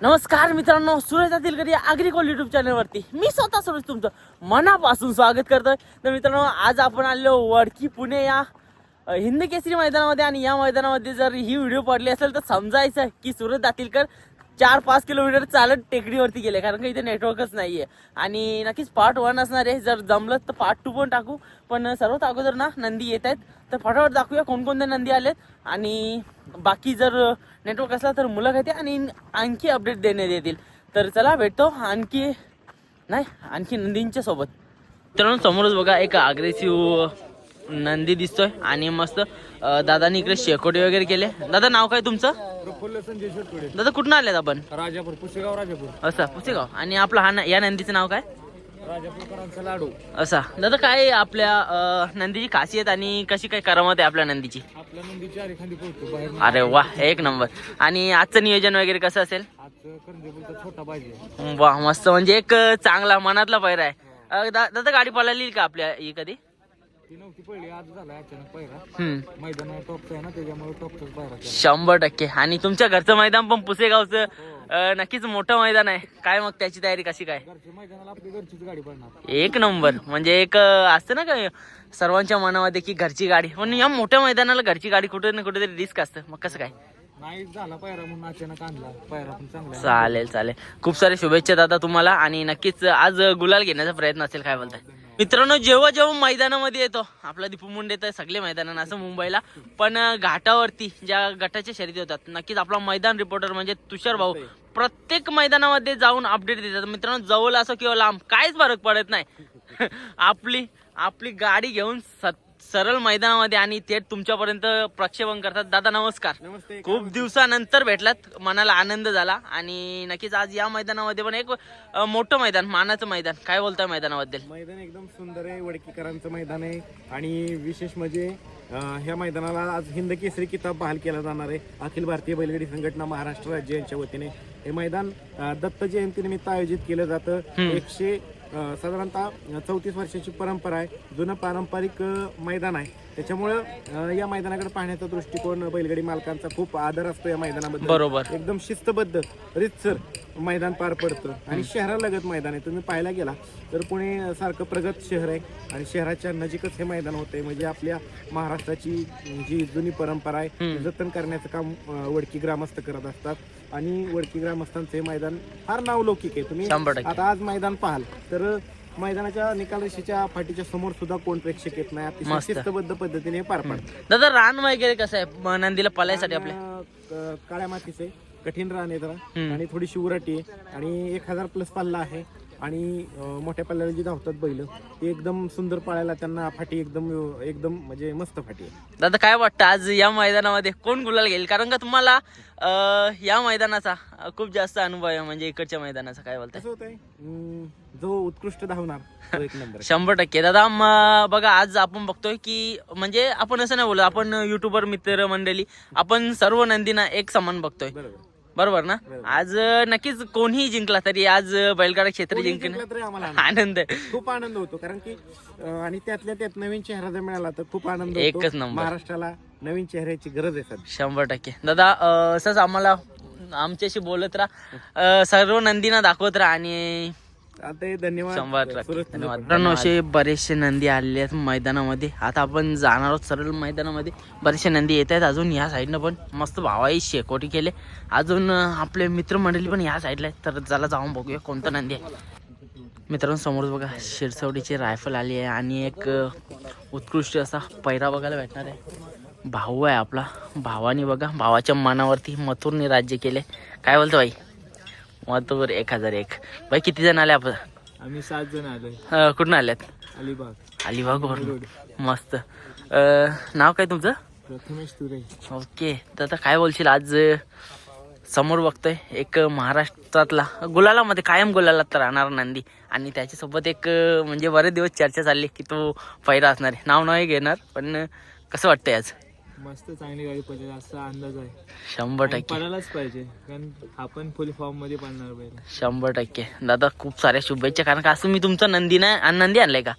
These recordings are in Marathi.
नमस्कार मित्रांनो सूरज आदिलकर या अग्रिकोल युट्यूब चॅनलवरती मी स्वतः सुरेश तुमचं मनापासून स्वागत करतोय. तर मित्रांनो आज आपण आलो वडकी पुणे या हिंद केसरी मैदानामध्ये आणि या मैदानामध्ये जर ही व्हिडिओ पडली असेल तर समजायचं की सुरेश दातीलकर चार पाच किलोमीटर चालत टेकडीवरती गेले कारण का इथे नेटवर्कच नाहीये. आणि नक्कीच पार्ट वन असणार आहे. जर जमलं तर पार्ट टू पण टाकू. पण सर्वात अगोदर ना नंदी येत आहेत. तर फटाफट दाखवूया कोणकोणत्या नंदी आलेत. आणि बाकी जर नेटवर्क असला तर मुलं घेते आणि आणखी अपडेट देण्यात येतील तर चला भेटतो आणखी नाही आणखी नंदींच्या सोबत. मित्रांनो समोरच बघा एक अग्रेसिव्ह नंदी दिसतोय आणि मस्त दादानी इकडे शेकोटी वगैरे केले. दादा नाव काय तुमचं? प्रफुल्ल संजय शेटकडे दादा कुठून आलेत आपण? राजापूर पुसेगाव राजापूर. असं पुसेगाव. आणि आपला हा या नंदीचं नाव काय? राजापूरकरांचा लाडू. असा. दादा काय आपल्या अं, नंदीची खासियत आणि कशी काय करामत आहे आपल्या नंदीची? आपल्या नंदीची चार एखादी पोहोचतो बाहेर. अरे वा एक नंबर. आणि आजचं नियोजन वगैरे कसं असेल? आज करंजेपूरचा छोटा पाहिजे. वा मस्त. म्हणजे एक चांगला मनातला पैरा आहे. अं, दा- दादा गाडी पळाली का आपल्या ही कधी? ती नव्हती पहिली आज झाला अचानक पहिला. हम्म. मैदान टॉपचं आहे ना त्याच्यामुळे टॉपचाच पायरा केला शंभर टक्के. आणि तुमच्या घरचं मैदान पण पुसेगावचं अं, नक्कीच मोठं मैदान आहे. काय मग त्याची तयारी कशी काय? घरच्या मैदानाला आपली घरचीच गाडी पडणार. एक नंबर. म्हणजे एक अं, असतं ना काय सर्वांच्या मनामध्ये की घरची गाडी. पण या मोठ्या मैदानाला घरची गाडी कुठे ना कुठेतरी रिस्क असतं. मग कसं काय? नाही झाला पायरा म्हणून अचानक आणला. पायरा पण चांगला आहे. चालेल चालेल. खूप सारे शुभेच्छा दादा तुम्हाला. आणि नक्कीच आज गुलाल घेण्याचा प्रयत्न असेल काय बोलताय? मित्रांनो जेव्हा जेव्हा मैदानामध्ये येतो आपला दीपू मुंडे तर सगळे मैदानानं असं मुंबईला. पण घाटावरती ज्या गटाच्या शर्यती होतात नक्कीच आपला मैदान रिपोर्टर म्हणजे तुषार भाऊ प्रत्येक मैदानामध्ये जाऊन अपडेट देतात. मित्रांनो जवळ असो किंवा लांब काहीच फरक पडत नाही. आपली आपली गाडी घेऊन स- सरळ मैदानामध्ये आणि थेट तुमच्यापर्यंत प्रक्षेपण करतात. दादा नमस्कार. नमस्ते खूप दिवसानंतर भेटलात. मनाला आनंद झाला. आणि नक्कीच आज या मैदानामध्ये पण एक मोठं मैदान मानाचं मैदान. काय बोलताय मैदानाबद्दल? मैदान एकदम सुंदर आहे. वडकीकरांचं मैदान आहे. आणि विशेष म्हणजे ह्या मैदानाला आज हिंद केसरी किताब बहाल केला जाणार आहे. अखिल भारतीय बैलगाडी संघटना महाराष्ट्र राज्य यांच्या वतीने हे मैदान दत्त जयंतीनिमित्त आयोजित केलं जातं. एकशे साधारणतः चौतीस वर्षाची परंपरा आहे. जुनं पारंपरिक मैदान आहे. त्याच्यामुळं या मैदानाकडे पाहण्याचा दृष्टिकोन बैलगाडी मालकांचा खूप आदर असतो या मैदानाबद्दल. बरोबर. एकदम शिस्तबद्ध. रितसर मैदान पार पडतं. आणि शहरालगत मैदान आहे. तुम्ही पाहायला गेला तर पुणे सारखं प्रगत शहर आहे. आणि शहराच्या नजीकच हे मैदान होतंय. म्हणजे आपल्या महाराष्ट्राची जी जुनी परंपरा आहे जतन करण्याचं काम वडकी ग्रामस्थ करत असतात. आणि वडकी ग्रामस्थांचं हे मैदान फार नावलौकिक आहे. तुम्ही. आता आज मैदान पाहाल तर मैदानाच्या निकाल रेषेच्या फाटीच्या समोर सुद्धा कोण प्रेक्षक येत नाही? अतिशय मस्त. शिस्तबद्ध पद्धतीने हे पार पडतं दादा रान वगैरे कसं आहे? म, नंदीला पलायसाठी आपल्या? अं, क- काळ्या मातीचे. कठीण रान आहे जरा. हम्म. आणि थोडी शिवराटी आहे. आणि एक हजार प्लस पल्ला आहे. आणि मोठ्या पल्ल्याला जी धावतात बैल ते एकदम सुंदर पाळायला त्यांना फाटी एकदम एकदम म्हणजे मस्त फाटी आहे. दादा काय वाटतं आज या मैदानामध्ये कोण गुलाल घेईल? कारण का तुम्हाला अ, या मैदानाचा अ, खूप जास्त अनुभव आहे म्हणजे इकडच्या मैदानाचा काय बोलताय? कसं होतंय? अं, जो उत्कृष्ट धावणार तो एक नंबर शंभर टक्के. दादा म- बघा आज आपण बघतोय की म्हणजे आपण असं नाही बोलत आपण युट्यूबर मित्र मंडळी आपण सर्व नंदीना एक समान बघतोय. बरोबर. बरोबर ना. आज नक्कीच कोणीही जिंकला तरी आज बैलगाडा क्षेत्र जिंकणं जिंकलं आनंद. खूप आनंद होतो कारण की आणि त्यातल्या त्यात नवीन चेहरा जर मिळाला तर खूप आनंद एकच नंबर. महाराष्ट्राला नवीन चेहऱ्याची गरज आहे सध्या शंभर टक्के दादा असंच आम्हाला आमच्याशी बोलत राहा सर्व नंदीना दाखवत राहा आणि आता धन्यवाद. मित्रांनो असे बरेचसे नंदी आलेले आहेत मैदानामध्ये. आता आपण जाणार आहोत सरळ मैदानामध्ये. बरेचसे नंदी येत आहेत अजून या साईडनं पण. मस्त भावाई शेकोटी केले. अजून आपले मित्रमंडळी पण या साईडला आहेत. तर चला जाऊन बघूया कोणतं नंदी आहे. मित्रांनो समोर बघा शिरसवडीची रायफल आली आहे आणि एक उत्कृष्ट असा पैरा बघायला भेटणार आहे. भाऊ आहे आपला. भावानी बघा भावाच्या मनावरती मथुरने राज्य केले. काय बोलतो बाई? मथुर एक हजार एक. बाई किती जण आले आपण? आम्ही सात जण आलोय. अं, कुठून आल्यात? अलिबाग. अलिबागवरून मस्त. नाव काय तुमचं? प्रथमेश तुरे. ओके. तर आता काय बोलशील? आज समोर बघतोय एक महाराष्ट्रातला गुलालामध्ये कायम गुलालात राहणारा नंदी. आणि त्याच्यासोबत एक म्हणजे बरेच दिवस चर्चा चालली की तो पहिला असणार आहे. नाव नाही घेणार पण कसं वाटतंय आज? मस्त चांगली गाडी पडेल असा अंदाज आहे. शंभर टक्के. पडायलाच पाहिजे कारण आपण फुल फॉर्ममध्ये पडणार पाहिजे शंभर टक्के. दादा खूप साऱ्या शुभेच्छा कारण का असं मी तुमचं नंदी नाही आणि नंदी आणलाय का?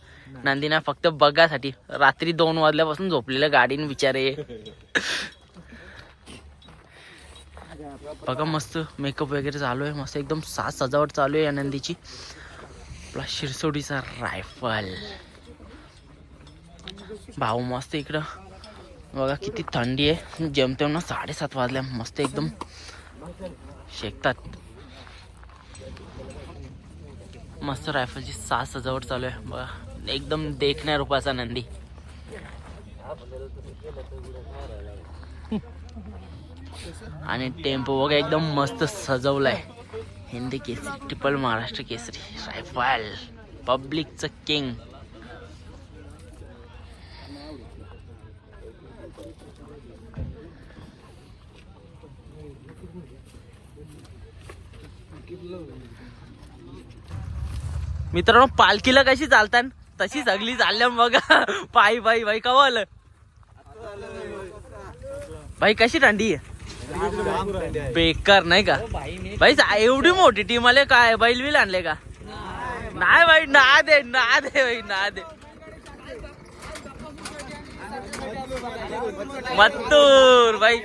नंदी नाही फक्त बघासाठी. रात्री दोन वाजल्यापासून झोपलेलं गाडीन विचारे बघा मस्त मेकअप वगैरे चालू आहे मस्त एकदम साज सजावट चालू आहे या नंदीची. आपला शिरसोडीचा रायफल भाऊ मस्त इकडं. बघा किती थंडी आहे. जेमतेम ना साडेसात वाजल्या. मस्त एकदम शेकतात. मस्त रायफलची साज सजावट चालू आहे. बघा. एकदम देखण्या रूपाचा नंदी. आणि टेम्पो बघा एकदम मस्त सजवलाय. हिंदी केसरी ट्रिपल महाराष्ट्र केसरी रायफल पब्लिकचं किंग मित्रांनो पालखीला कशी चालतात तशी सगळी चालल्या बघा. पायी पायी बाई कवा आलं? भाई कशी थंडी आहे? बेकार नाही का? भाई एवढी मोठी टीम आले काय? बैल बिल आणले का? नाही भाई ना दे ना दे भाई ना दे. मत्तूर भाई.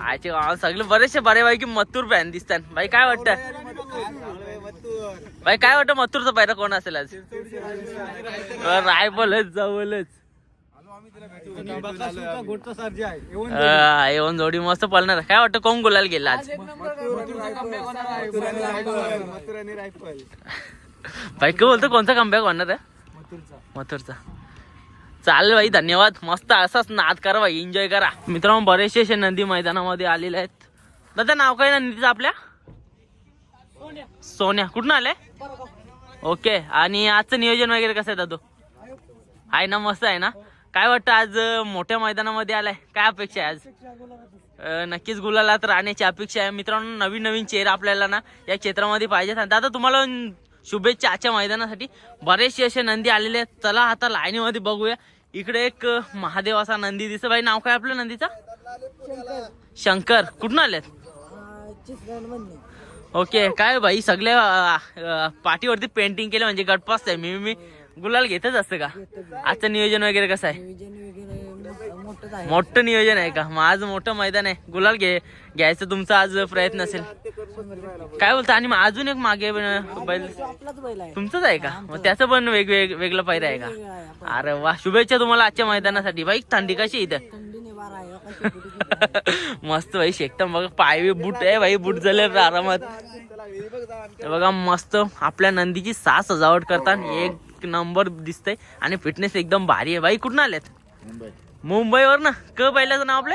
आयचे सगळे बरेचसे बरे भाई की मत्तूर फॅन दिसतात भाई काय वाटतं? भाई काय वाटतं मत्तूरचा पायरा कोण असेल आज? रायफलच जवळच येऊन जोडी मस्त पळणार. काय वाटतं कोण गुलाल गेला आज? भाई काय बोलतो कोणता कमबॅक होणार आहे? मथुरचा. चालेल भाई धन्यवाद. मस्त असाच नाद करा भाई एन्जॉय करा. मित्रांनो बरेचसे असे नंदी मैदानामध्ये आलेले आहेत. दादा नाव काय नंदीचं आपल्या? सोन्या. कुठून आले ओके. आणि आजचं नियोजन वगैरे कसं आहे दादू? आहे ना मस्त आहे ना? काय वाटतं आज मोठ्या मैदानामध्ये आलाय? काय अपेक्षा आहे आज? नक्कीच गुलालात राहण्याची अपेक्षा आहे. मित्रांनो नवीन नवीन चेहरा आपल्याला ना या क्षेत्रामध्ये पाहिजेत. आणि दादा तुम्हाला शुभेच्छा आजच्या मैदानासाठी. बरेचसे असे नंदी आलेले आहेत. चला आता लाईनीमध्ये बघूया. इकडे एक महादेवाचा नंदी दिसत. भाई नाव काय आपलं नंदीचा? शंकर. कुठून आलेत? ओके काय भाई सगळ्या अं, अं, पाठीवरती पेंटिंग केलं म्हणजे गटपास आहे. मी मी गुलाल घेतच असतं का? आजचं नियोजन वगैरे कसं आहे? मोठं नियोजन आहे का? मग आज मोठं मैदान आहे. गुलाल घे घ्यायचं तुमचा आज प्रयत्न असेल. काय बोलता? आणि मग अजून एक मागे बैल तुमचंच आहे का? मग त्याचं पण वेगवेग वेगळं पायऱ्या आहे का? अरे वा शुभेच्छा तुम्हाला आजच्या मैदानासाठी. बाई थंडी कशी इथं? मस्त भाई शेकता बघा पाय बूट आहे भाई बूट झाले आरामात. हे बघा मस्त आपल्या नंदीची सा सजावट करतात एक नंबर दिसतंय आणि फिटनेस एकदम भारी आहे. भाई कुठून आलेत? मुंबईवर ना क पहिल्याचं नाव आपले?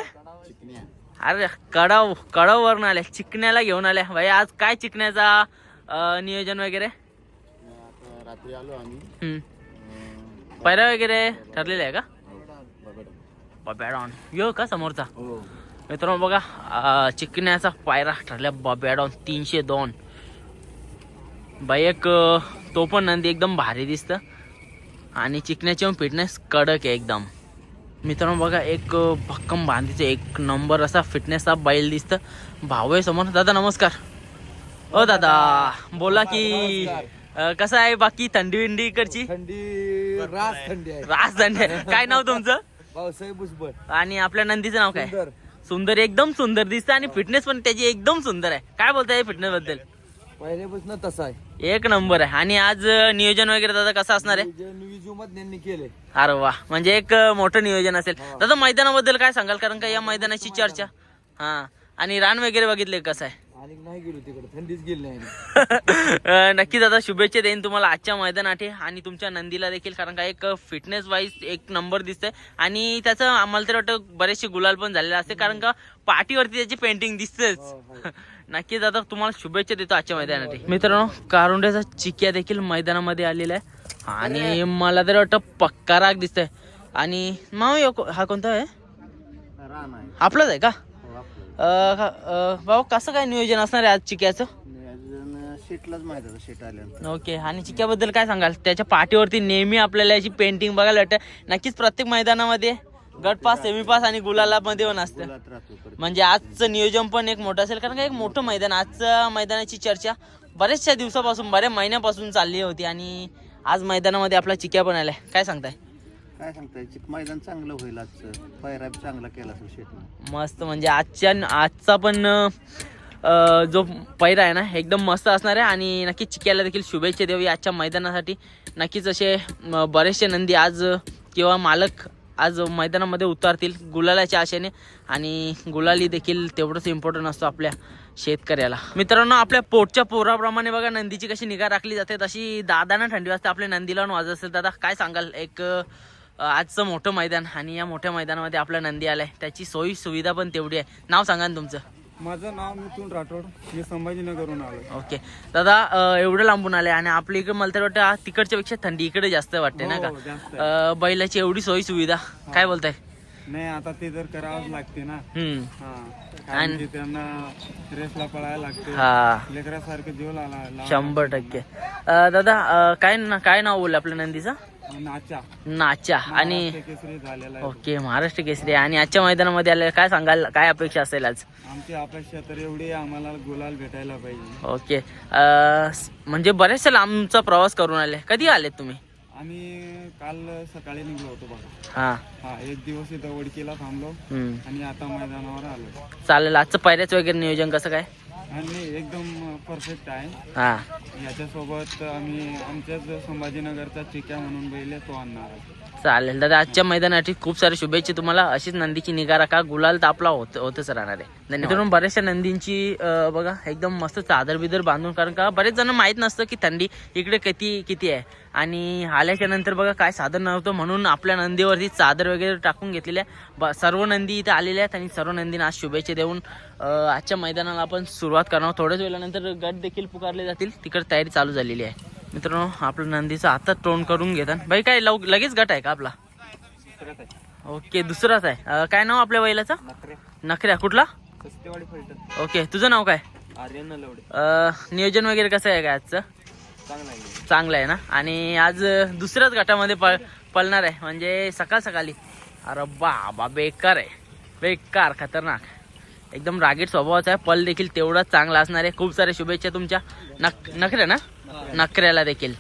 अरे कडाव कडाव वरून आले चिकण्याला घेऊन आल्या. भाई आज काय चिकण्याचा नियोजन वगैरे? रात्री आलो आम्ही. पैरा वगैरे ठरलेला आहे का? बबॅडॉन यो का समोरचा? हो. मित्रांनो बघा चिकण्याचा पायरा ठरला बबॅडॉन तीनशे दोन. बाई एक तो पण नंदी एकदम भारी दिसतं. आणि चिकण्याची पण फिटनेस कडक आहे एकदम. मित्रांनो बघा एक भक्कम बांधीचं एक नंबर असा फिटनेसचा बैल दिसतं. भाऊ आहे समोर. दादा नमस्कार. ओ दादा बोला की कसं आहे बाकी थंडी विंडी इकडची? थंडी रास थंडी आहे. रास थंडी आहे. काय नाव तुमचं? पावसाळी आणि आपल्या नंदीचं नाव काय? सुंदर. सुंदर एकदम सुंदर दिसतं आणि फिटनेस पण त्याची एकदम सुंदर आहे. काय बोलताय फिटनेस बद्दल? पहिल्यापासून तसा आहे. एक नंबर आहे. आणि आज अं, नियोजन वगैरे दादा कसं असणार आहे? जे विजूमत यांनी केले अरे वा. म्हणजे एक अं, मोठं नियोजन असेल. दादा मैदानाबद्दल काय सांगाल? कारण का या मैदानाची चर्चा. हा. आणि रान वगैरे बघितले कसं आहे? आणि नाही गेलो तिकडे? थंडीच गेली नाही अं, नक्की दादा शुभेच्छा देईन तुम्हाला आजच्या मैदानासाठी आणि तुमच्या नंदीला देखील कारण का एक फिटनेस वाईज एक नंबर दिसतंय. आणि त्याचं आम्हाला तर वाटतं बरेचसे गुलाल पण झालेले असते कारण का पाठीवरती त्याची पेंटिंग दिसतेच. हो, हो. नक्की दादा तुम्हाला शुभेच्छा देतो आजच्या मैदानासाठी मित्रांनो कारुंड्याचा चिक्या देखील मैदानामध्ये आलेला आहे. आणि मला तरी वाटतं पक्का राग दिसतोय. आणि को- हा कोणता आहे. आपलाच आहे का? भाऊ कसं काय नियोजन असणार आहे आज चिक्याचं अजून शेटलाच माहीत होतं शेट आल्यानंतर. ओके आणि चिक्याबद्दल काय सांगाल? त्याच्या पाठीवरती नेहमी आपल्याला याची पेंटिंग बघायला वाटतं. नक्कीच प्रत्येक मैदानामध्ये गट पास सेमी पास आणि गुलाला मध्ये पण असतं. म्हणजे आजचं नियोजन पण एक मोठं असेल कारण का एक मोठं मैदान आजच्या मैदानाची चर्चा बऱ्याचशा दिवसापासून बऱ्याच महिन्यापासून चालली होती आणि आज मैदानामध्ये आपला चिक्या पण आलाय. काय सांगताय? काय सांगताय मैदान चांगलं होईल आजचं. पायरा चांगला केला असेल शेटनं. मस्त म्हणजे आजच्या आजचा पण अं, जो पैरा आहे ना एकदम मस्त असणार आहे. आणि नक्कीच चिक्याला देखील शुभेच्छा देऊ आजच्या मैदानासाठी. नक्कीच असे म, बरेचसे नंदी आज किंवा मालक आज मैदानामध्ये उतरतील गुलालाच्या आशेने. आणि गुलाली देखील तेवढंच इम्पॉर्टंट असतो आपल्या शेतकऱ्याला. मित्रांनो आपल्या पोटच्या पोराप्रमाणे बघा नंदीची कशी निगा राखली जाते. तशी दादांना थंडी वाजते आपल्या नंदीला वाजत असेल. दादा काय सांगाल? एक अं, आजचं मोठं मैदान आणि या मोठ्या मैदानामध्ये आपला नंदी आलाय. त्याची सोयी सुविधा पण तेवढी आहे. नाव सांगा ना तुमचं. माझं नाव मिथून राठोड. मी संभाजीनगरहून आलो ओके. दादा अं, एवढं लांबून आले आणि आपल्या इकडे मला तर वाटतं आ, तिकडच्या पेक्षा थंडी इकडे जास्त वाटते ना हो, का जास्त. अं, बैलाची एवढी सोयी सुविधा. काय बोलताय? नाही आता ते जर करावंच लागते ना. हम्म. हा. कारण की त्यांना रेसला पळायला लागते. हा. लेकरासारखं जीव लाला शंभर टक्के. अं, दादा अं, काय ना काय नाव बोललं आपल्या नंदीचं? नाचा. नाचा. आणि केसरी झालेला आहे. ओके महाराष्ट्र केसरी. आणि आजच्या मैदानामध्ये आले काय सांगाल? काय अपेक्षा असेल आज? आमची अपेक्षा तर एवढी आहे, आम्हाला गुलाल भेटायला पाहिजे. ओके. अं, स- म्हणजे बरेचसे लांबचा प्रवास करून आले. कधी आलेत तुम्ही? आम्ही काल सकाळी निघलो होतो बघा. हा. हा एक दिवस इथं वडकीला थांबलो. हम्म. आणि आता मैदानावर आलो चालेल. आजचं पायऱ्याचं वगैरे नियोजन कसं काय? आणि एकदम परफेक्ट आहे. हा. याच्यासोबत आम्ही आमच्याच संभाजीनगरचा चिक्या म्हणून बैल आहे, तो आणणार आहे. चालेल. दादा आजच्या मैदानासाठी खूप सारे शुभेच्छा तुम्हाला. अशीच नंदीची निगा राखा गुलाल तर आपला होत होतच राहणार आहे. धन्यवाद. बऱ्याचशा नंदींची बघा एकदम मस्त चादर बिदर बांधून कारण का बरेच जण माहीत नसतं की थंडी इकडे किती किती आहे. आणि आल्याच्यानंतर बघा काय साधन नव्हतं म्हणून आपल्या नंदीवरती चादर वगैरे टाकून घेतलेली आहे. ब सर्व नंदी इथे आलेल्या आहेत आणि सर्व नंदींना आज शुभेच्छा देऊन आजच्या मैदानाला आपण सुरुवात करणार थोड्याच वेळानंतर गट देखील पुकारले जातील. तिकडे तयारी चालू झालेली आहे. मित्रांनो आपलं नंदीचं आता तोंड करून घेतात. भाई काय लव लगेच गट आहे का आपला? ओके दुसराच आहे. काय नाव आपल्या बैलाचं? नखऱ्या. कुठला? ओके तुझं नाव काय? नियोजन वगैरे कसं आहे काय आजचं? चांगला आहे. ना? आणि आज दुसऱ्याच गटामध्ये पळ पळणार आहे. म्हणजे सकाळ सकाळी. अरे बाबा बेकार आहे. बेकार खतरनाक. एकदम रागीट स्वभावाचा आहे. पल देखील तेवढाच चांगला असणार आहे. खूप साऱ्या शुभेच्छा तुमच्या. नक नखऱ्या ना? नखऱ्याला देखील.